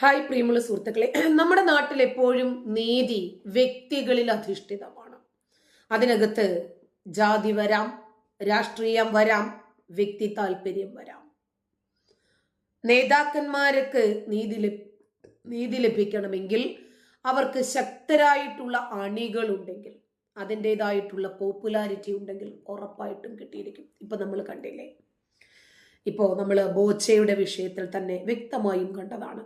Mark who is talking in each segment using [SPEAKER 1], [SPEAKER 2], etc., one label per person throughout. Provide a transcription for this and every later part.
[SPEAKER 1] Hi പ്രിയമുള്ള സുഹൃത്തുക്കളെ. നമ്മുടെ നാട്ടിൽ എപ്പോഴും നീതി വ്യക്തികളിൽ അധിഷ്ഠിതമാണ്. അതിനകത്ത് ജാതി വരാം രാഷ്ട്രീയം വരാം വ്യക്തി താല്പര്യം വരാം. നേതാക്കന്മാർക്ക് നീതി നീതി ലഭിക്കണമെങ്കിൽ അവർക്ക് ശക്തരായിട്ടുള്ള അണികൾ ഉണ്ടെങ്കിൽ അതിന്റെതായിട്ടുള്ള പോപ്പുലാരിറ്റി ഉണ്ടെങ്കിൽ ഉറപ്പായിട്ടും കിട്ടിയിരിക്കും. ഇപ്പൊ നമ്മൾ കണ്ടില്ലേ? ഇപ്പോൾ നമ്മൾ ബോച്ചയുടെ വിഷയത്തിൽ തന്നെ വ്യക്തമായും കണ്ടതാണ്.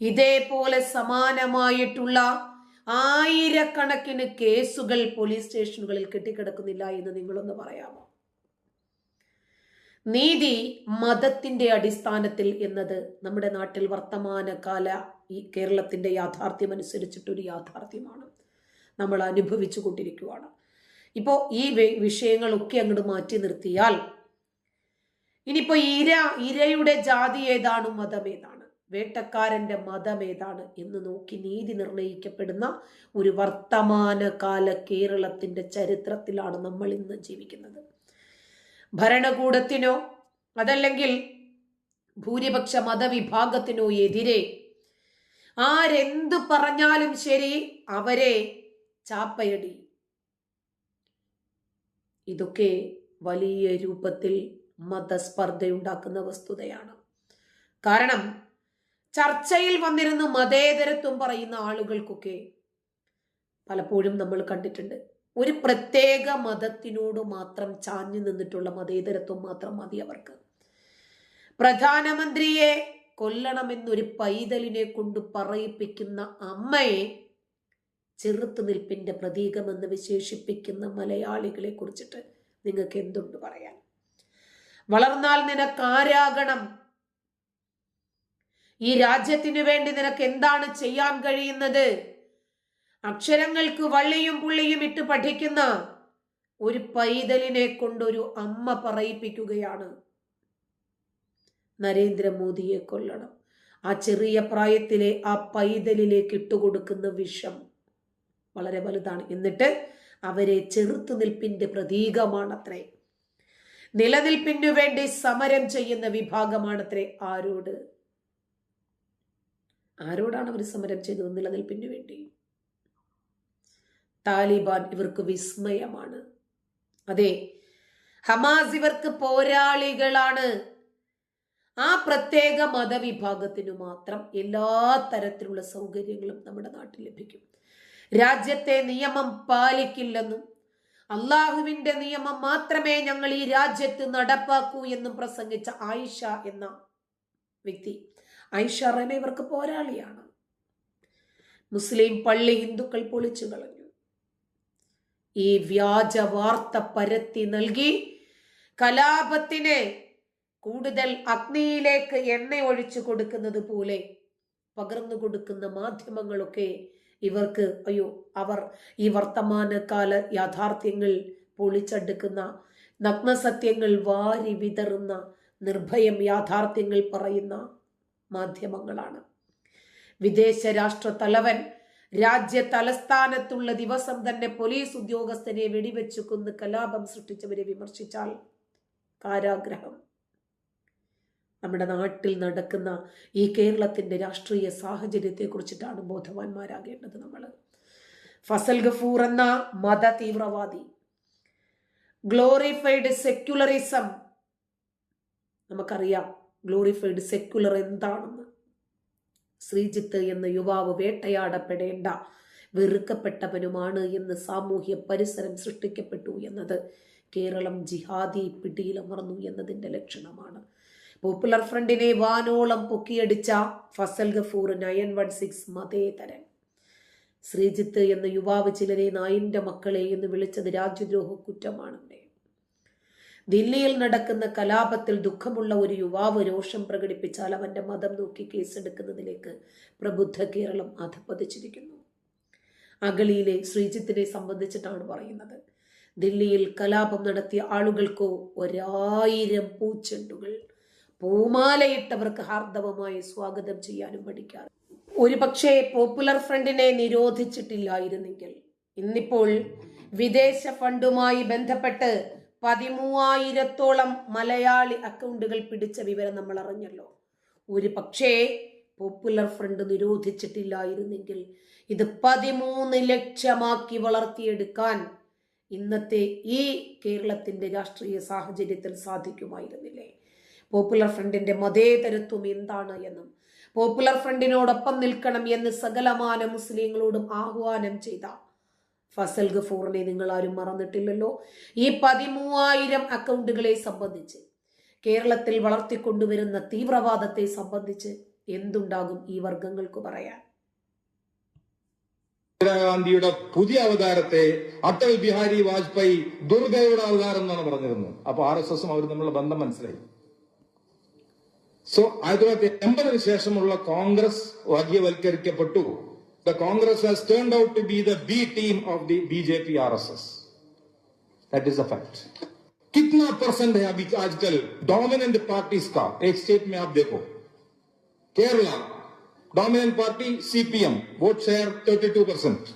[SPEAKER 1] ഇതേപോലെ സമാനമായിട്ടുള്ള ആയിരക്കണക്കിന് കേസുകൾ പോലീസ് സ്റ്റേഷനുകളിൽ കെട്ടിക്കിടക്കുന്നില്ല എന്ന് നിങ്ങളൊന്ന് പറയാമോ? നീതി മതത്തിന്റെ അടിസ്ഥാനത്തിൽ എന്നത് നമ്മുടെ നാട്ടിൽ വർത്തമാനകാല ഈ കേരളത്തിന്റെ യാഥാർത്ഥ്യം അനുസരിച്ചിട്ടൊരു യാഥാർത്ഥ്യമാണ്. നമ്മൾ അനുഭവിച്ചു കൊണ്ടിരിക്കുകയാണ് ഇപ്പോൾ ഈ വിഷയങ്ങളൊക്കെ അങ്ങോട്ട് മാറ്റി നിർത്തിയാൽ ഇനിയിപ്പോ ഇര ഇരയുടെ ജാതി ഏതാണ് മതം ഏതാണ്? വേട്ടക്കാരന്റെ മതം ഏതാണ് എന്ന് നോക്കി നീതി നിർണയിക്കപ്പെടുന്ന ഒരു വർത്തമാനകാല കേരളത്തിന്റെ ചരിത്രത്തിലാണ് നമ്മൾ ഇന്ന് ജീവിക്കുന്നത്. ഭരണകൂടത്തിനോ അതല്ലെങ്കിൽ ഭൂരിപക്ഷ മതവിഭാഗത്തിനോ എതിരെ ആരെന്ത് പറഞ്ഞാലും ശരി അവരെ ചാപ്പയടി. ഇതൊക്കെ വലിയ രൂപത്തിൽ മതസ്പർദ്ധയുണ്ടാക്കുന്ന വസ്തുതയാണ്. കാരണം ചർച്ചയിൽ വന്നിരുന്ന് മതേതരത്വം പറയുന്ന ആളുകൾക്കൊക്കെ പലപ്പോഴും നമ്മൾ കണ്ടിട്ടുണ്ട്. ഒരു പ്രത്യേക മതത്തിനോട് മാത്രം ചാഞ്ഞു നിന്നിട്ടുള്ള മതേതരത്വം മാത്രം മതി അവർക്ക്. പ്രധാനമന്ത്രിയെ കൊല്ലണമെന്നൊരു പൈതലിനെ കൊണ്ട് പറയിപ്പിക്കുന്ന അമ്മയെ ചെറുത്തു ചെറുത്തുനിൽപ്പിന്റെ പ്രതീകമെന്ന് വിശേഷിപ്പിക്കുന്ന മലയാളികളെ കുറിച്ചിട്ട് നിങ്ങൾക്ക് എന്തുണ്ട് പറയാൻ? വളർന്നാൽ നിനക്കാരാകണം ഈ രാജ്യത്തിനു വേണ്ടി നിനക്ക് എന്താണ് ചെയ്യാൻ കഴിയുന്നത്? അക്ഷരങ്ങൾക്ക് വള്ളിയും പുള്ളിയും ഇട്ട് പഠിക്കുന്ന ഒരു പൈതലിനെ കൊണ്ടൊരു അമ്മ പറയിപ്പിക്കുകയാണ്. നരേന്ദ്രമോദിയെ കൊല്ലണം. ആ ചെറിയ പ്രായത്തിലെ ആ പൈതലിലേക്ക് ഇട്ടുകൊടുക്കുന്ന വിഷം വളരെ വലുതാണ്. എന്നിട്ട് അവരെ ചെറുത്തുനിൽപ്പിന്റെ പ്രതീകമാണത്രേ. നിലനിൽപ്പിനു വേണ്ടി സമരം ചെയ്യുന്ന വിഭാഗമാണത്രേ ആരോട്? ആരോടാണ് അവർ സമരം ചെയ്തത് നിലനിൽപ്പിന് വേണ്ടി? താലിബാൻ ഇവർക്ക് വിസ്മയമാണ്. അതെ ഹമാസ് ഇവർക്ക് പോരാളികളാണ്. ആ പ്രത്യേക മതവിഭാഗത്തിനു മാത്രം എല്ലാ തരത്തിലുള്ള സൗകര്യങ്ങളും നമ്മുടെ നാട്ടിൽ ലഭിക്കും. രാജ്യത്തെ നിയമം പാലിക്കില്ലെന്നും അള്ളാഹുവിന്റെ നിയമം മാത്രമേ ഞങ്ങൾ ഈ രാജ്യത്ത് നടപ്പാക്കൂ എന്നും പ്രസംഗിച്ച ആയിഷ എന്ന വ്യക്തി ആയിഷ റന ഇവർക്ക് പോരാളിയാണ്. മുസ്ലിം പള്ളി ഹിന്ദുക്കൾ പൊളിച്ചു കളഞ്ഞു. ഈ വ്യാജ വാർത്ത പരത്തി നൽകി കലാപത്തിനെ കൂടുതൽ അഗ്നിയിലേക്ക് എണ്ണ ഒഴിച്ചു കൊടുക്കുന്നത് പോലെ പകർന്നു കൊടുക്കുന്ന മാധ്യമങ്ങളൊക്കെ ഇവർക്ക് അയ്യോ അവർ ഈ വർത്തമാനകാല യാഥാർത്ഥ്യങ്ങൾ പൊളിച്ചെടുക്കുന്ന നഗ്നസത്യങ്ങൾ വാരി വിതറുന്ന നിർഭയം യാഥാർത്ഥ്യങ്ങൾ പറയുന്ന മാധ്യമങ്ങളാണ്. വിദേശ രാഷ്ട്ര തലവൻ രാജ്യ തലസ്ഥാനത്തുള്ള ദിവസം തന്നെ പോലീസ് ഉദ്യോഗസ്ഥനെ വെടിവെച്ചു കൊന്ന് കലാപം സൃഷ്ടിച്ചവരെ വിമർശിച്ചാൽ കാരാഗ്രഹം. നമ്മുടെ നാട്ടിൽ നടക്കുന്ന ഈ കേരളത്തിന്റെ രാഷ്ട്രീയ സാഹചര്യത്തെ കുറിച്ചിട്ടാണ് ബോധവാന്മാരാകേണ്ടത് നമ്മൾ ഫസൽ ഗഫൂർ എന്ന മത തീവ്രവാദി ഗ്ലോറിഫൈഡ് സെക്യുലറിസം നമുക്കറിയാം. ഗ്ലോറിഫൈഡ് സെക്യുലർ എന്താണെന്ന്? ശ്രീജിത്ത് എന്ന യുവാവ് വേട്ടയാടപ്പെടേണ്ട വെറുക്കപ്പെട്ടവനുമാണ് എന്ന് സാമൂഹ്യ പരിസരം സൃഷ്ടിക്കപ്പെട്ടു എന്നത് കേരളം ജിഹാദി പിടിയിലമർന്നു എന്നതിന്റെ ലക്ഷണമാണ്. പോപ്പുലർ ഫ്രണ്ടിനെ വാനോളം പൊക്കിയടിച്ച Fazal Gafoor nine one six മതേതരൻ. Sreejith എന്ന യുവാവ് ചിലരെ നായിന്റെ മക്കളെ എന്ന് വിളിച്ചത് രാജ്യദ്രോഹ കുറ്റമാണ് ഇവിടെ ദില്ലിയിൽ നടക്കുന്ന കലാപത്തിൽ ദുഃഖമുള്ള ഒരു യുവാവ് രോഷം പ്രകടിപ്പിച്ചാൽ അവന്റെ മതം നോക്കി കേസെടുക്കുന്നതിലേക്ക് പ്രബുദ്ധ കേരളം അധപ്പതിച്ചിരിക്കുന്നു അഗളിയിലെ ശ്രീജിത്തിനെ സംബന്ധിച്ചിട്ടാണ് പറയുന്നത്. ദില്ലിയിൽ കലാപം നടത്തിയ ആളുകൾക്കോ ഒരായിരം പൂച്ചെണ്ടുകൾ പൂമാലയിട്ടവർക്ക് ഹാർദവമായി സ്വാഗതം ചെയ്യാനും പഠിക്കാറ്. ഒരു പക്ഷേ പോപ്പുലർ ഫ്രണ്ടിനെ നിരോധിച്ചിട്ടില്ലായിരുന്നെങ്കിൽ. ഇന്നിപ്പോൾ വിദേശ ഫണ്ടുമായി ബന്ധപ്പെട്ട് പതിമൂവായിരത്തോളം മലയാളി അക്കൗണ്ടുകൾ പിടിച്ച വിവരം നമ്മൾ അറിഞ്ഞല്ലോ. ഒരു പക്ഷേ പോപ്പുലർ ഫ്രണ്ട് നിരോധിച്ചിട്ടില്ലായിരുന്നെങ്കിൽ ഇത് പതിമൂന്ന് ലക്ഷമാക്കി വളർത്തിയെടുക്കാൻ ഇന്നത്തെ ഈ കേരളത്തിന്റെ രാഷ്ട്രീയ സാഹചര്യത്തിൽ സാധിക്കുമായിരുന്നില്ലേ? പോപ്പുലർ ഫ്രണ്ടിന്റെ മതേതരത്വം എന്താണ് എന്നും പോപ്പുലർ ഫ്രണ്ടിനോടൊപ്പം നിൽക്കണം എന്ന് സകലമാന മുസ്ലിങ്ങളോടും ആഹ്വാനം ചെയ്ത ഫസൽ ഗഫൂറിനെ നിങ്ങൾ ആരും മറന്നിട്ടില്ലല്ലോ. ഈ പതിമൂവായിരം അക്കൗണ്ടുകളെ സംബന്ധിച്ച് കേരളത്തിൽ വളർത്തിക്കൊണ്ടുവരുന്ന തീവ്രവാദത്തെ സംബന്ധിച്ച് എന്തുണ്ടാകും ഈ വർഗങ്ങൾക്ക് പറയാൻ?
[SPEAKER 2] ഗാന്ധിയുടെ പുതിയ അവതാരത്തെ അടൽ ബിഹാരി വാജ്പേയി ദുർഗയുടെ അവതാരം എന്നാണ് പറഞ്ഞിരുന്നത്. അപ്പൊ ആർ എസ് എസും അവർ തമ്മിലുള്ള ബന്ധം മനസ്സിലായി. സോ ആയിരത്തി തൊള്ളായിരത്തി എൺപതിനു ശേഷമുള്ള കോൺഗ്രസ് വർഗീയവൽക്കരിക്കപ്പെട്ടു. the Congress has turned out to be the B team of the BJP RSS. That is a fact. कितना परसेंट है अभी आजकल? डोमिनेंट पार्टीज़ का। एक स्टेट में आप देखो। Kerala dominant party CPM vote share 32 percent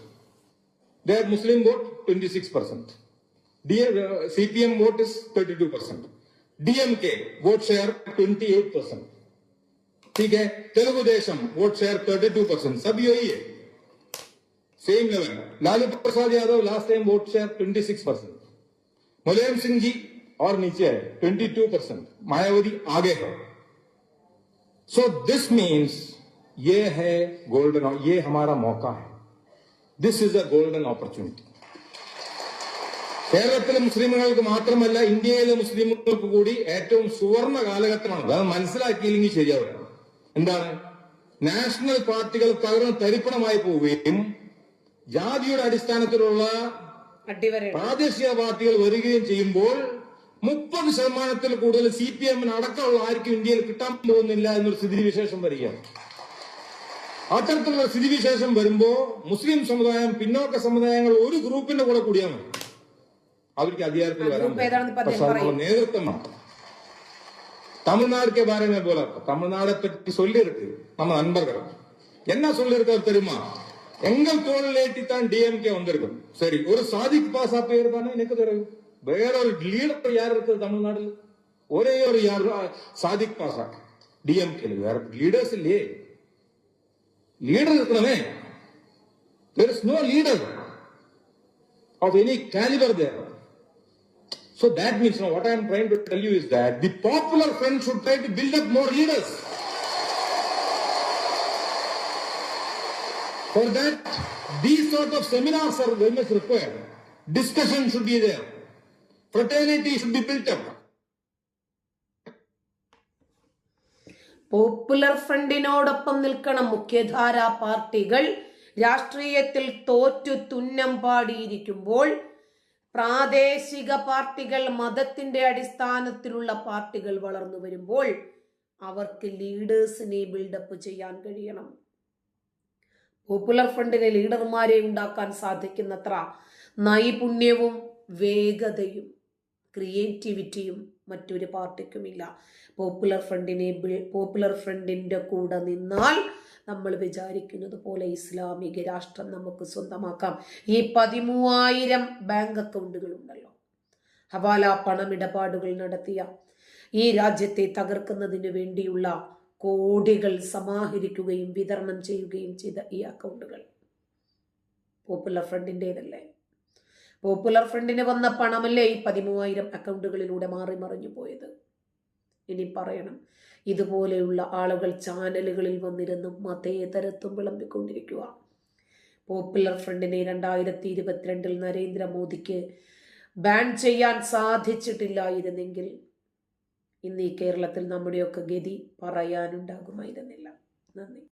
[SPEAKER 2] there Muslim vote 26 percent CPM vote is 32 percent DMK vote share 28 percent ठीक है? Telugu Desam vote share 32 percent सब यही है। same level Lalu Prasad Yadav last time vote share 26 percent Mulayam Singh ji और नीचे है 22 percent Mayawati आगे है सो दिस मीन्स ये है गोल्डन ये हमारा मौका है this is a golden opportunity കേരളത്തിലെ മുസ്ലിമുകൾക്ക് മാത്രമല്ല ഇന്ത്യയിലെ മുസ്ലിമുകൾക്ക് കൂടി ഏറ്റവും സുവർണ കാലഘട്ടമാണ് അത് മനസ്സിലാക്കിയില്ലെങ്കിൽ ശരിയാവില്ല എന്താണ് നാഷണൽ പാർട്ടികൾ തകർന്ന് തരിപ്പണമായി പോവുകയും ജാതിയുടെ അടിസ്ഥാനത്തിലുള്ള പ്രാദേശിക പാർട്ടികൾ വരികയും ചെയ്യുമ്പോൾ മുപ്പത് ശതമാനത്തിൽ കൂടുതൽ സി പി എമ്മിന് അടക്കമുള്ള ആർക്കും ഇന്ത്യയിൽ കിട്ടാൻ പോകുന്നില്ല എന്നൊരു സ്ഥിതിവിശേഷം വരികയാണ്. അത്തരത്തിലുള്ള സ്ഥിതിവിശേഷം വരുമ്പോ മുസ്ലിം സമുദായം പിന്നോക്ക സമുദായങ്ങൾ ഒരു ഗ്രൂപ്പിന്റെ കൂടെ കൂടിയാണ് അവർക്ക് അധികാരത്തിൽ വരാൻ പക്ഷേ നേതൃത്വമാണ് தமிழ்நாடுக்கே പോലെ തമിഴ്നാടെ പറ്റി பற்றி നമ്മൾ நம்ம എന്നാ സൊല്ലിരുത്തരുമാ தெரியுமா எங்கள் தோளில் தான் டிஎம்கே வந்திருக்கும் சரி ஒரு சாதிக் பாசா பேர் தானே எனக்கு தெரியும் வேற ஒரு லீடர் யார் இருக்குது தமிழ்நாடுல ஒரே ஒரு யார் சாதிக் பாசா டிஎம்கே வேற லீடர்ஸ் இல்லையே லீடர் இருக்கணுமே there is no leader of any calibre there So that means, you know, what I am trying to tell you is that the popular front should try to build up more leaders. For that, these sort of seminars are very much required. Discussion should be there. Fraternity should be built up.
[SPEAKER 1] Popular ഫ്രണ്ടിനോടൊപ്പം നിൽക്കണം മുഖ്യധാരാ പാർട്ടികൾ രാഷ്ട്രീയത്തിൽ തോറ്റു തുന്നം പാടിയിരിക്കുമ്പോൾ പ്രാദേശിക പാർട്ടികൾ മതത്തിന്റെ അടിസ്ഥാനത്തിലുള്ള പാർട്ടികൾ വളർന്നു വരുമ്പോൾ അവർക്ക് ലീഡേഴ്സിനെ ബിൽഡപ്പ് ചെയ്യാൻ കഴിയണം പോപ്പുലർ ഫ്രണ്ടിന് ലീഡർമാരെ ഉണ്ടാക്കാൻ സാധിക്കുന്നത്ര നൈപുണ്യവും വേഗതയും ക്രിയേറ്റിവിറ്റിയും മറ്റൊരു പാർട്ടിക്കുമില്ല. പോപ്പുലർ ഫ്രണ്ടിനെ പോപ്പുലർ ഫ്രണ്ടിന്റെ കൂടെ നിന്നാൽ നമ്മൾ വിചാരിക്കുന്നത് പോലെ ഇസ്ലാമിക രാഷ്ട്രം നമുക്ക് സ്വന്തമാക്കാം. ഈ പതിമൂവായിരം ബാങ്ക് അക്കൗണ്ടുകൾ ഉണ്ടല്ലോ. ഹവാല പണമിടപാടുകൾ നടത്തിയ ഈ രാജ്യത്തെ തകർക്കുന്നതിന് വേണ്ടിയുള്ള കോടികൾ സമാഹരിക്കുകയും വിതരണം ചെയ്യുകയും ചെയ്ത ഈ അക്കൗണ്ടുകൾ. പോപ്പുലർ ഫ്രണ്ടിന്റെതല്ലേ പോപ്പുലർ ഫ്രണ്ടിന് വന്ന പണമല്ലേ ഈ പതിമൂവായിരം അക്കൗണ്ടുകളിലൂടെ മാറി മറിഞ്ഞു പോയത്? ഇനി പറയണം. ഇതുപോലെയുള്ള ആളുകൾ ചാനലുകളിൽ വന്നിരുന്ന് മതേതരത്വം വിളമ്പിക്കൊണ്ടിരിക്കുക പോപ്പുലർ ഫ്രണ്ടിനെ രണ്ടായിരത്തി ഇരുപത്തിരണ്ടിൽ നരേന്ദ്രമോദിക്ക് ബാൻ ചെയ്യാൻ സാധിച്ചിട്ടില്ലായിരുന്നെങ്കിൽ ഇന്ന് ഈ കേരളത്തിൽ നമ്മുടെയൊക്കെ ഗതി പറയാനുണ്ടാകുമായിരുന്നില്ല. നന്ദി.